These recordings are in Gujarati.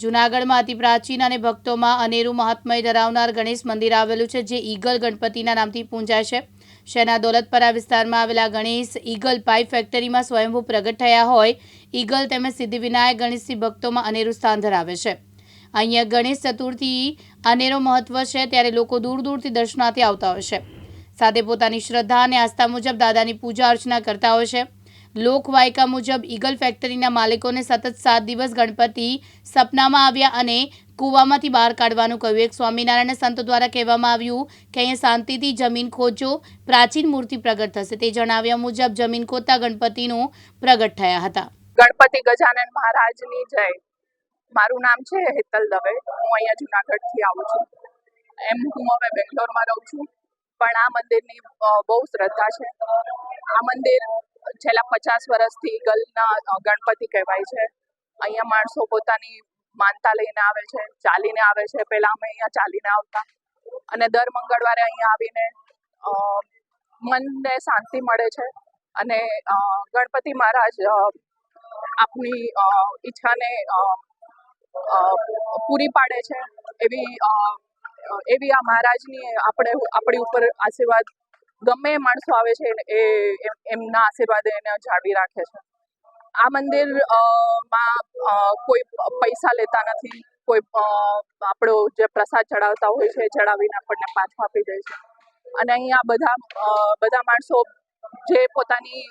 જૂનાગઢમાં અતિ પ્રાચીન અને ભક્તોમાં અનેરું મહાત્મય ધરાવનાર ગણેશ મંદિર આવેલું છે, જે ઈગલ ગણપતિના નામથી પૂંજાય છે. શહેરના દોલતપરા વિસ્તારમાં આવેલા ગણેશ ઈગલ પાઇપ ફેક્ટરીમાં સ્વયંભૂ પ્રગટ થયા હોય, ઈગલ તેમજ સિદ્ધિવિનાયક ગણેશથી ભક્તોમાં અનેરું સ્થાન ધરાવે છે. અહીંયા ગણેશ ચતુર્થી અનેરો મહત્વ છે, ત્યારે લોકો દૂર દૂરથી દર્શનાર્થે આવતા હોય છે. સાથે પોતાની શ્રદ્ધા અને આસ્થા મુજબ દાદાની પૂજા અર્ચના કરતા હોય છે. લોકવાયકા મુજબ ઈગલ ફેક્ટરીના માલિકોને સતત સાત દિવસ ગણપતિ સપનામાં આવ્યા અને કૂવામાંથી બહાર કાઢવાનું કહ્યું. એક સ્વામિનારાયણ સંતો દ્વારા કહેવામાં આવ્યું કે અહીંયા શાંતિથી જમીન ખોજો, પ્રાચીન મૂર્તિ પ્રગટ થશે. તે જણાવ્યા મુજબ જમીન ખોદતા ગણપતિનું પ્રગટ થયા હતા. ગણપતિ ગજાનન મહારાજની જય. મારું નામ છે હેતલ દવે. હું અહીંયા જુનાગઢથી આવું છું. એમ હું હવે બેંગ્લોરમાં રહું છું. પણ આ મંદિરની બહુ શ્રદ્ધા છે. આ મંદિર છેલ્લા પચાસ વર્ષથી ગલના ગણપતિ કહેવાય છે. અહીંયા માણસો પોતાની માનતા લઈને આવે છે, ચાલીને આવે છે. પહેલાં અમે અહીંયા ચાલીને આવતા. અને દર મંગળવારે અહીંયા આવીને મનને શાંતિ મળે છે. અને ગણપતિ મહારાજ આપની ઈચ્છાને પૂરી પાડે છે. એવી એવી આ મહારાજની આપણે, આપણી ઉપર આશીર્વાદ ગમે એ માણસો આવે છે એ એમ- એમના આશીર્વાદ એને જાળવી રાખે છે. આ મંદિરમાં કોઈ પૈસા લેતા નથી. કોઈ આપણો જે પ્રસાદ ચડાવતા હોય છે ચડાવીને આપણને પાછો આપી દે છે. અને અહીંયા બધા બધા માણસો જે પોતાની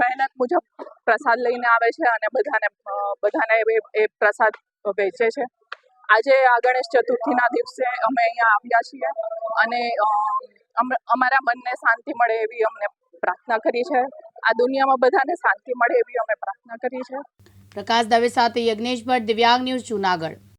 મહેનત મુજબ પ્રસાદ લઈને આવે છે અને બધાને બધાને એ પ્રસાદ વેચે છે. આજે આ ગણેશ ચતુર્થીના દિવસે અમે અહીંયા આવ્યા છીએ અને અમારા મનને શાંતિ મળે એવી અમને પ્રાર્થના કરી છે. આ દુનિયામાં બધાને શાંતિ મળે એવી અમે પ્રાર્થના કરી છે. પ્રકાશ દવે સાથે યજ્ઞેશ ભટ્ટ દિવ્યાંગ ન્યૂઝ જૂનાગઢ.